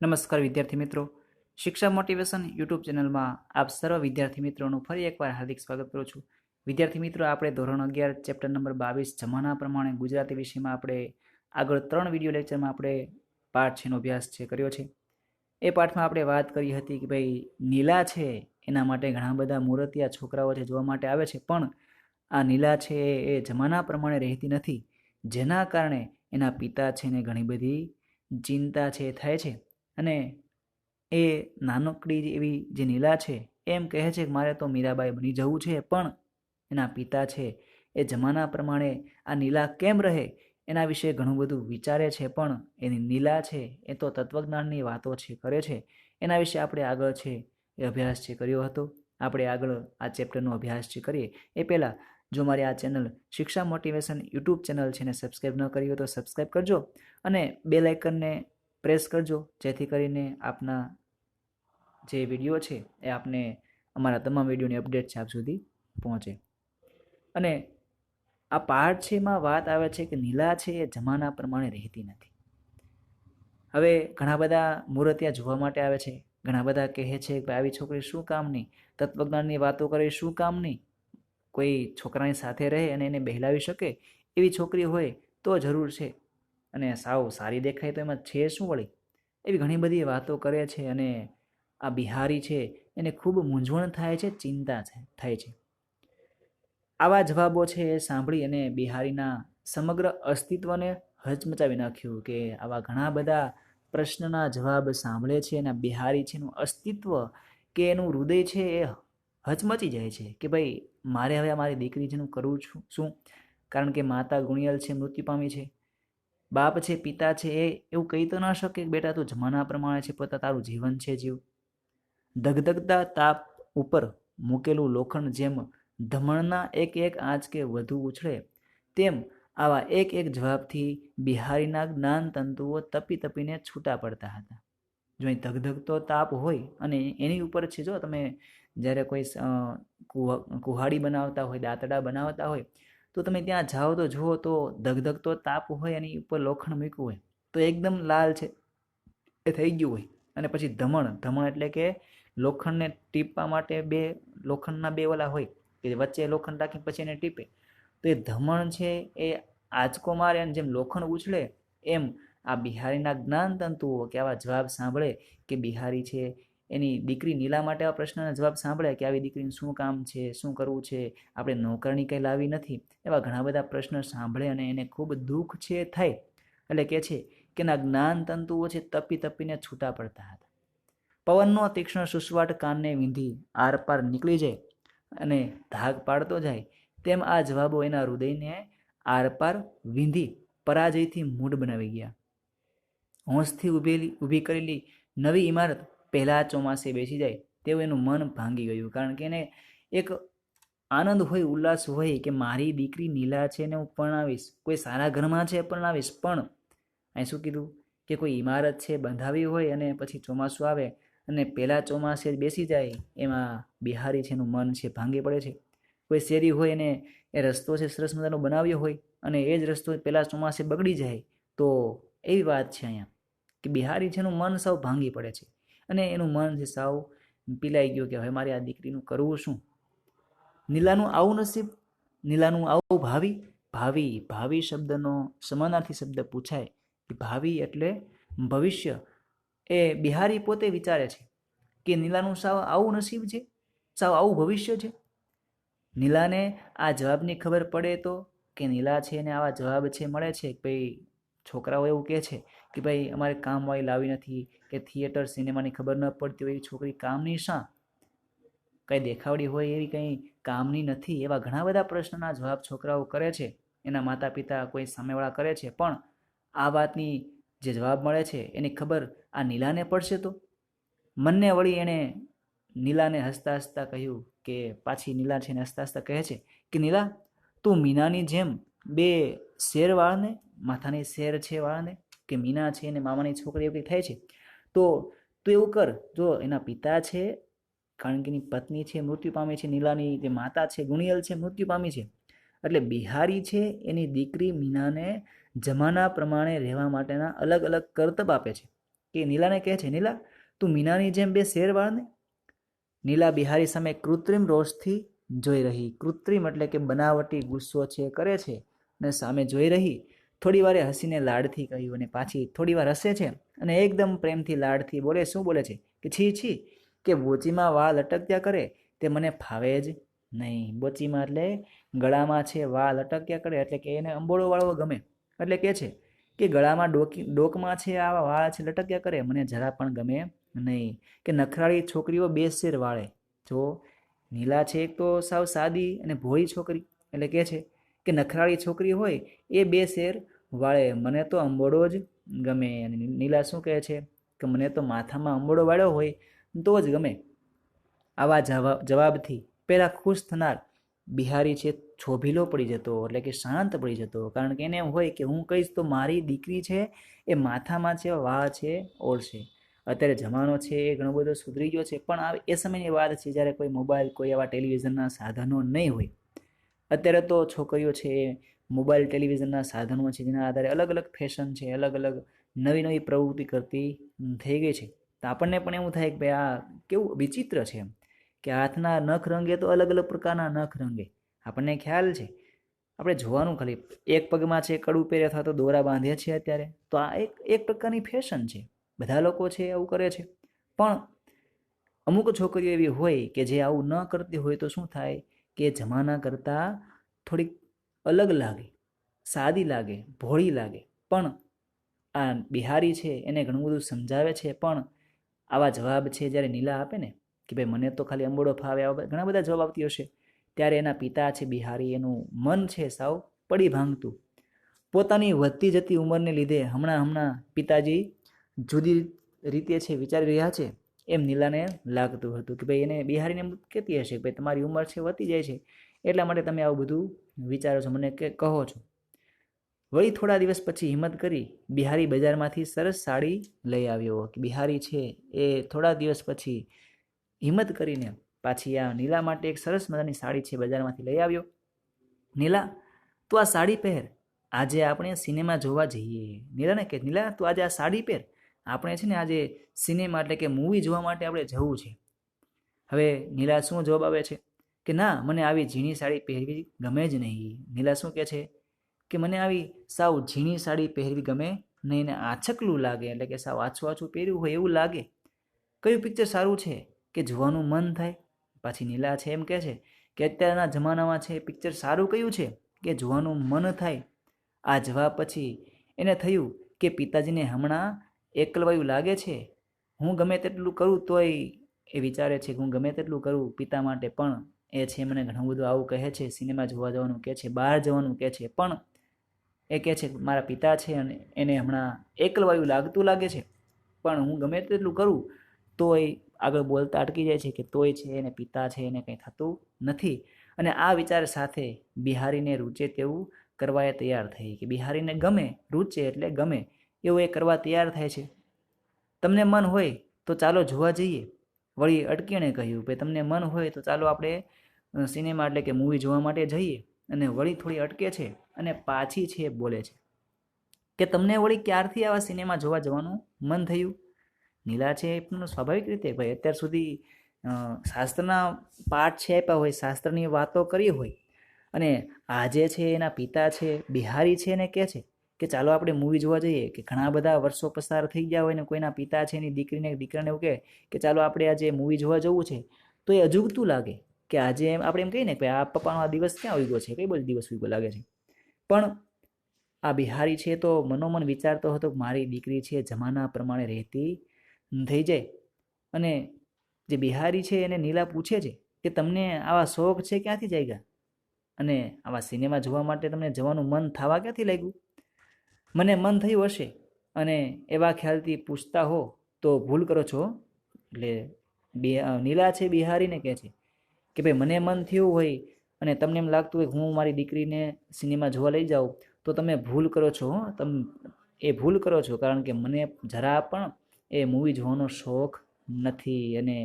નમસ્કાર વિદ્યાર્થી મિત્રો. શિક્ષા મોટિવેશન યુટ્યુબ ચેનલમાં આપ સર્વ વિદ્યાર્થી મિત્રોનું ફરી એકવાર હાર્દિક સ્વાગત કરું છું. વિદ્યાર્થી મિત્રો, આપણે ધોરણ અગિયાર, ચેપ્ટર નંબર બાવીસ, જમાના પ્રમાણે ગુજરાતી વિષયમાં આપણે આગળ ત્રણ વીડિયો લેક્ચરમાં આપણે પાઠ છેનો અભ્યાસ છે કર્યો છે. એ પાઠમાં આપણે વાત કરી હતી કે ભાઈ, નીલા છે એના માટે ઘણા બધા મૂર્તિયા છોકરાઓ છે જોવા માટે આવે છે, પણ આ નીલા છે એ જમાના પ્રમાણે રહેતી નથી. જેના કારણે એના પિતા છે ને ઘણી બધી ચિંતા છે, થાય છે. અને એ નાનકડી એવી જે નીલા છે, એમ કહે છે કે મારે તો મીરાબાઈ બની જવું છે, પણ એના પિતા છે, એ જમાના પ્રમાણે આ નીલા કેમ રહે, એના વિશે ઘણું બધું વિચારે છે, પણ એની નીલા છે, એ તો તત્વજ્ઞાનની વાતો છે, કરે છે. એના વિશે આપણે આગળ છે, એ અભ્યાસ છે કર્યો હતો, આપણે આગળ આ ચેપ્ટરનો અભ્યાસ છે કરીએ, એ પહેલાં જો મારી આ ચેનલ શિક્ષા મોટિવેશન યુટ્યુબ ચેનલ છે ને સબસ્ક્રાઈબ ન કરી હોય તો સબસ્ક્રાઈબ કરજો અને બે લાઇકનને પ્રેસ કરજો, જેથી કરીને આપના જે વીડિયો છે, એ આપને અમારા તમામ વિડીયોની અપડેટ છે આપ સુધી પહોંચે. અને આ પાઠ છે એમાં વાત આવે છે કે નીલા છે એ જમાના પ્રમાણે રહેતી નથી. હવે ઘણા બધા મૂર્તિયા જોવા માટે આવે છે. ઘણા બધા કહે છે કે આવી છોકરી શું કામની તત્વજ્ઞાનની વાતો કરે, શું કામની કોઈ છોકરાની સાથે રહે અને એને બહેલાવી શકે એવી છોકરી હોય તો જરૂર છે. અને સાવ સારી દેખાય તો એમાં છે શું વળી? એવી ઘણી બધી વાતો કરે છે અને આ બિહારી છે, એને ખૂબ મૂંઝવણ થાય છે, ચિંતા થાય છે. આવા જવાબો છે એ સાંભળી અને બિહારીના સમગ્ર અસ્તિત્વને હચમચાવી નાખ્યું કે આવા ઘણા બધા પ્રશ્નના જવાબ સાંભળે છે અને બિહારી છે એનું અસ્તિત્વ કે એનું હૃદય છે એ હચમચી જાય છે કે ભાઈ મારે હવે મારી દીકરી જેનું કરવું છું શું? કારણ કે માતા ગુણિયલ છે, મૃત્યુ પામી છે. બાપ છે, પિતા છે, એ એવું કહી તો ન શકે કે બેટા તું જમાના પ્રમાણે છે, પોતા તારું જીવન છે, જીવ. ધગધગતા તાપ ઉપર મૂકેલું લોખંડ જેમ ધમણના એક એક આંચકે વધુ ઉછળે, તેમ આવા એક એક જવાબથી બિહારીના જ્ઞાન તંતુઓ તપી તપીને છૂટા પડતા હતા. જો અહીં ધગધગતો તાપ હોય અને એની ઉપર છે, જો તમે જ્યારે કોઈ કુહાડી બનાવતા હોય દાંતડા બનાવતા હોય તો તમે ત્યાં જાઓ તો જુઓ તો ધગધગતો તાપ હોય એની ઉપર લોખંડ મૂક્યું હોય. તો એકદમ લાલ છે. એ થઈ ગયું હોય. અને પછી ધમણ ધમણ એટલે કે લોખંડને ટીપવા માટે બે, લોખંડના બે ઓલા હોય કે વચ્ચે લોખંડ રાખી પછી એને ટીપે. તો એ ધમણ છે એ આંચકો મારે અને જેમ લોખંડ ઉછળે એમ આ બિહારીના જ્ઞાન તંતુઓ કે આવા જવાબ સાંભળે કે બિહારી છે એની દીકરી નીલા માટે આ પ્રશ્નના જવાબ સાંભળે કે આવી દીકરીનું શું કામ છે, શું કરવું છે? આપણે નોકરની કંઈ લાવી નથી. એવા ઘણા બધા પ્રશ્ન સાંભળે અને એને ખૂબ દુઃખ છે થાય. એટલે કે છે કે એના જ્ઞાન તંતુઓ છે તપી તપીને છૂટા પડતા હતા. પવનનો તીક્ષ્ણ સુસવાટ કાનને વીંધી આરપાર નીકળી જાય અને ધાક પાડતો જાય તેમ આ જવાબો એના હૃદયને આરપાર વીંધી પરાજયથી મૂડ બનાવી ગયા. હોંશથી ઊભેલી ઊભી કરેલી નવી ઇમારત પહેલાં ચોમાસે બેસી જાય તેવું એનું મન ભાંગી ગયું. કારણ કે એને એક આનંદ હોય, ઉલ્લાસ હોય કે મારી દીકરી નીલા છે ને હું પરણાવીશ કોઈ સારા ઘરમાં છે પરણાવીશ પણ અહીં શું કીધું? કે કોઈ ઇમારત છે બંધાવી હોય અને પછી ચોમાસું આવે અને પહેલાં ચોમાસે બેસી જાય, એમાં બિહારી છે એનું મન છે ભાંગી પડે છે. કોઈ શેરી હોય અને એ રસ્તો છે સરસ મજાનો બનાવ્યો હોય અને એ જ રસ્તો પહેલાં ચોમાસે બગડી જાય, તો એવી વાત છે અહીંયા કે બિહારી છે એનું મન સૌ ભાંગી પડે છે. અને એનું મન છે સાવ પીલાઈ ગયું કે હવે મારે આ દીકરીનું કરવું શું? નીલાનું આવું નસીબ, નીલાનું આવું ભાવિ ભાવિ ભાવિ શબ્દનો સમાનાર્થી શબ્દ પૂછાય કે ભાવિ એટલે ભવિષ્ય. એ બિહારી પોતે વિચારે છે કે નીલાનું સાવ આવું નસીબ છે, સાવ આવું ભવિષ્ય છે. નીલાને આ જવાબની ખબર પડે તો કે નીલા છે ને આવા જવાબ છે, મળે છે કે ભાઈ છોકરાઓ એવું કહે છે કે ભાઈ અમારે કામવાળી લાવી નથી, કે થિયેટર સિનેમાની ખબર ન પડતી હોય એવી છોકરી કામની શા? કંઈ દેખાવડી હોય એવી કંઈ કામની નથી? એવા ઘણા બધા પ્રશ્નના જવાબ છોકરાઓ કરે છે. એના માતા પિતા કોઈ સામેવાળા કરે છે. પણ આ વાતની જે જવાબ મળે છે, એની ખબર આ નીલાને પડશે તો? મનને વળી એણે નીલાને હસતા હસતા કહ્યું કે પાછી નીલા છે ને હસતા હસતા કહે છે કે નીલા, તું મીનાની જેમ બે શેર વાળને માથાની શેર છે વાળને કે મીના છે અને મામાની છોકરી એવું કંઈ થાય છે, તો તું એવું કર, જો એના પિતા છે, કારણ કે એની પત્ની છે, મૃત્યુ પામી છે, નીલાની જે માતા છે, ગુણિયલ છે, મૃત્યુ પામી છે, એટલે બિહારી છે, એની દીકરી મીનાને જમાના પ્રમાણે રહેવા માટેના અલગ અલગ કરતબ આપે છે. કે નીલાને કહે છે, નીલા, તું મીનાની જેમ બે શેર વાળને નીલા બિહારી સામે કૃત્રિમ રોષથી જોઈ રહી. કૃત્રિમ એટલે કે બનાવટી ગુસ્સો છે, કરે છે, અને સામે જોઈ રહી. થોડી વારે હસીને લાડથી કહ્યું અને પાછી થોડી વાર હસે છે અને એકદમ પ્રેમથી લાડથી બોલે, શું બોલે છે? કે, છી છી, કે બોચીમાં વાળ લટક્યા કરે તે મને ફાવે જ નહીં. બોચીમાં એટલે ગળામાં છે વાળ લટક્યા કરે એટલે કે એને અંબોળો વાળવો ગમે. એટલે કે છે કે ગળામાં ડોકી, ડોકમાં છે આવા વાળ છે લટક્યા કરે મને જરા પણ ગમે નહીં. કે નખરાળી છોકરીઓ બે શેર વાળે. જો, નીલા છે એક તો સાવ સાદી અને ભોળી છોકરી. એટલે કે છે કે નખરાળી છોકરી હોય એ બે શેર વાળે. મને તો અંબોડો જ ગમે અને નીલા શું કહે છે કે મને તો માથામાં અંબોડો વાળ્યો હોય તો જ ગમે. આવા જવાબ જવાબથી પહેલાં ખુશ થનાર બિહારી છે છોભીલો પડી જતો, એટલે કે શાંત પડી જતો. કારણ કે એને એમ હોય કે હું કહીશ તો મારી દીકરી છે એ માથામાં છે વાહ છે ઓળશે અત્યારે જમાનો છે, એ ઘણો બધો સુધરી ગયો છે. પણ એ સમયની વાત છે જ્યારે કોઈ મોબાઈલ, કોઈ એવા ટેલિવિઝનના સાધનો નહીં હોય. અત્યારે તો છોકરીઓ છે એ મોબાઈલ ટેલિવિઝનના સાધનો છે, જેના આધારે અલગ અલગ ફેશન છે, અલગ અલગ નવી નવી પ્રવૃત્તિ કરતી થઈ ગઈ છે. તો આપણને પણ એવું થાય કે ભાઈ આ કેવું વિચિત્ર છે એમ. કે હાથના નખ રંગે તો અલગ અલગ પ્રકારના નખ રંગે. આપણને ખ્યાલ છે. આપણે જોવાનું ખાલી. એક પગમાં છે કડું પહેરે અથવા તો દોરા બાંધે છે અત્યારે. તો આ એક એક પ્રકારની ફેશન છે. બધા લોકો છે આવું કરે છે. પણ અમુક છોકરીઓ એવી હોય કે જે આવું ન કરતી હોય તો શું થાય? કે જમાના કરતાં થોડીક અલગ લાગે, સાદી લાગે, ભોળી લાગે. પણ આ બિહારી છે એને ઘણું બધું સમજાવે છે, પણ આવા જવાબ છે જ્યારે નીલા આપે ને કે ભાઈ મને તો ખાલી અંબોડો ફાવે આવા ઘણા બધા જવાબ આવતી હશે, ત્યારે એના પિતા છે બિહારી, એનું મન છે સાવ પડી ભાંગતું. પોતાની વધતી જતી ઉંમરને લીધે હમણાં હમણાં પિતાજી જુદી રીતે છે વિચારી રહ્યા છે એમ નીલાને લાગતું હતું કે ભાઈ એને બિહારીને કહેતી હશે કે ભાઈ તમારી ઉંમર છે વધતી જાય છે, એટલા માટે તમે આવું બધું વિચારો છો, મને કે કહો છો. વળી થોડા દિવસ પછી હિંમત કરી બિહારી બજારમાંથી સરસ સાડી લઈ આવ્યો કે બિહારી છે એ થોડા દિવસ પછી હિંમત કરીને પાછી આ નીલા માટે એક સરસ મજાની સાડી છે બજારમાંથી લઈ આવ્યો. નીલા, તું આ સાડી પહેર. આજે આપણે સિનેમા જોવા જઈએ. નીલાને કે નીલા, તું આજે આ સાડી પહેર. આપણે છે ને આજે સિનેમા એટલે કે મૂવી જોવા માટે આપણે જવું છે. હવે નીલા શું જવાબ આવે છે? કે ના, મને આવી ઝીણી સાડી પહેરવી ગમે જ નહીં. નીલા શું કહે છે? કે મને આવી સાવ ઝીણી સાડી પહેરવી ગમે નહીં ને આછકલું લાગે, એટલે કે સાવ આછું આછું પહેર્યું હોય એવું લાગે. કયું પિક્ચર સારું છે? કે જોવાનું મન થાય? પાછી નીલા છે એમ કહે છે કે અત્યારના જમાનામાં છે પિક્ચર સારું કયું છે? કે જોવાનું મન થાય? આ જવાબ પછી એને થયું કે પિતાજીને હમણાં એકલવાયું લાગે છે? હું ગમે તેટલું કરું તોય એ વિચારે છે કે હું ગમે તેટલું કરું પિતા માટે પણ એ છે મને ઘણું બધું આવું કહે છે, સિનેમા જોવા જવાનું કહે છે, બહાર જવાનું કહે છે. પણ એ કહે છે મારા પિતા છે અને એને હમણાં એકલવાયું લાગતું લાગે છે. પણ હું ગમે તેટલું કરું તોય આગળ બોલતા અટકી જાય છે કે તોય છે એને પિતા છે એને કંઈ થતું નથી. અને આ વિચાર સાથે બિહારીને રૂચે તેવું કરવા એ તૈયાર થઈ કે બિહારીને ગમે, રૂચે એટલે ગમે. એવું એ કરવા તૈયાર થાય છે. તમને મન હોય તો ચાલો જોવા જઈએ. વળી અટકીને કહ્યું કે તમને મન હોય તો ચાલો આપણે સિનેમા એટલે કે મૂવી જોવા માટે જઈએ અને વળી થોડી અટકે છે અને પાછી છે બોલે છે. કે તમને વળી ક્યારથી આવા સિનેમા જોવા જવાનું મન થયું? નીલા છે પણ સ્વાભાવિક રીતે ભાઈ અત્યાર સુધી શાસ્ત્રના પાઠ છે આપ્યા હોય, શાસ્ત્રની વાતો કરી હોય અને આજે છે એના પિતા છે, બિહારી છે ને કહે છે? કે ચાલો આપણે મૂવી જોવા જઈએ કે ઘણા બધા વર્ષો પસાર થઈ ગયા હોય ને કોઈના પિતા છે એની દીકરીને દીકરાને એવું કહે કે ચાલો આપણે આજે મૂવી જોવા જવું છે, તો એ અજુગતું લાગે કે આજે એમ આપણે એમ કહીએ ને કે આ પપ્પાનો આ દિવસ ક્યાં ઉગ્યો છે, કઈ બધો દિવસ ઉગ્યો લાગે છે. પણ આ બિહારી છે તો મનોમન વિચારતો હતો કે મારી દીકરી છે જમાના પ્રમાણે રહેતી થઈ જાય. અને જે બિહારી છે એને નીલા પૂછે છે કે તમને આવા શોખ છે ક્યાંથી જાગ્યા? અને આવા સિનેમા જોવા માટે તમને જવાનું મન થવા ક્યાંથી લાગ્યું? મને મન થયું હશે અને એવા ખ્યાલથી પૂછતા હો તો ભૂલ કરો છો? એટલે બે નીલા છે બિહારીને કહે છે કે ભાઈ, મને મન થયું હોય અને તમને એમ લાગતું હોય હું મારી દીકરીને સિનેમા જોવા લઈ જાઉં, તો તમે ભૂલ કરો છો તમે, એ ભૂલ કરો છો કારણ કે મને જરા પણ એ મૂવી જોવાનો શોખ નથી. અને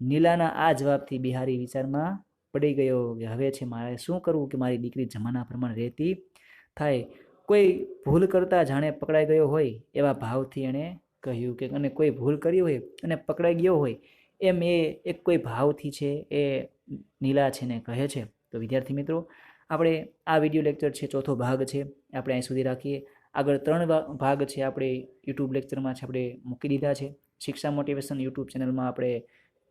નીલાના આ જવાબથી બિહારી વિચારમાં પડી ગયો કે હવે છે મારે શું કરવું કે મારી દીકરી જમાના પ્રમાણે રહેતી થાય? કોઈ ભૂલ કરતા જાણે પકડાઈ ગયો હોય એવા ભાવથી એણે કહ્યું કે અને કોઈ ભૂલ કરી હોય અને પકડાઈ ગયો હોય, એમ એ એક કોઈ ભાવથી છે એ નીલા છે ને કહે છે. તો વિદ્યાર્થી મિત્રો, આપણે આ વીડિયો લેક્ચર છે, ચોથો ભાગ છે, આપણે અહીં સુધી રાખીએ. આગળ ત્રણ ભાગ છે આપણે યુટ્યુબ લેક્ચરમાં છે આપણે મૂકી દીધા છે. શિક્ષા મોટિવેશન યુટ્યુબ ચેનલમાં આપણે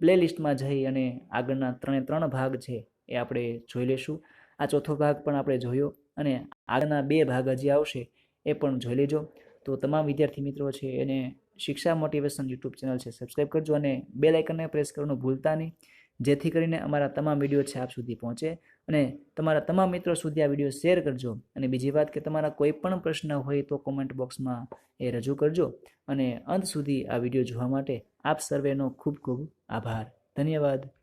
પ્લે લિસ્ટમાં જઈ અને આગળના ત્રણે ત્રણ ભાગ છે એ આપણે જોઈ લઈશું આ ચોથો ભાગ પણ આપણે જોયો. અને આગળના બે ભાગ હજી આવશે એ પણ જોઈ લેજો. તો તમામ વિદ્યાર્થી મિત્રો છે એને શિક્ષા મોટિવેશન યુટ્યુબ ચેનલ છે સબસ્ક્રાઈબ કરજો અને બે લાઇકનને પ્રેસ કરવાનું ભૂલતા નહીં. જેથી કરીને અમારા તમામ વીડિયો છે આપ સુધી પહોંચે અને તમારા તમામ મિત્રો સુધી આ વીડિયો શેર કરજો અને બીજી વાત કે તમારા કોઈ પણ પ્રશ્ન હોય તો કોમેન્ટ બોક્સમાં એ રજૂ કરજો અને અંત સુધી આ વીડિયો જોવા માટે આપ સર્વેનો ખૂબ ખૂબ આભાર. ધન્યવાદ.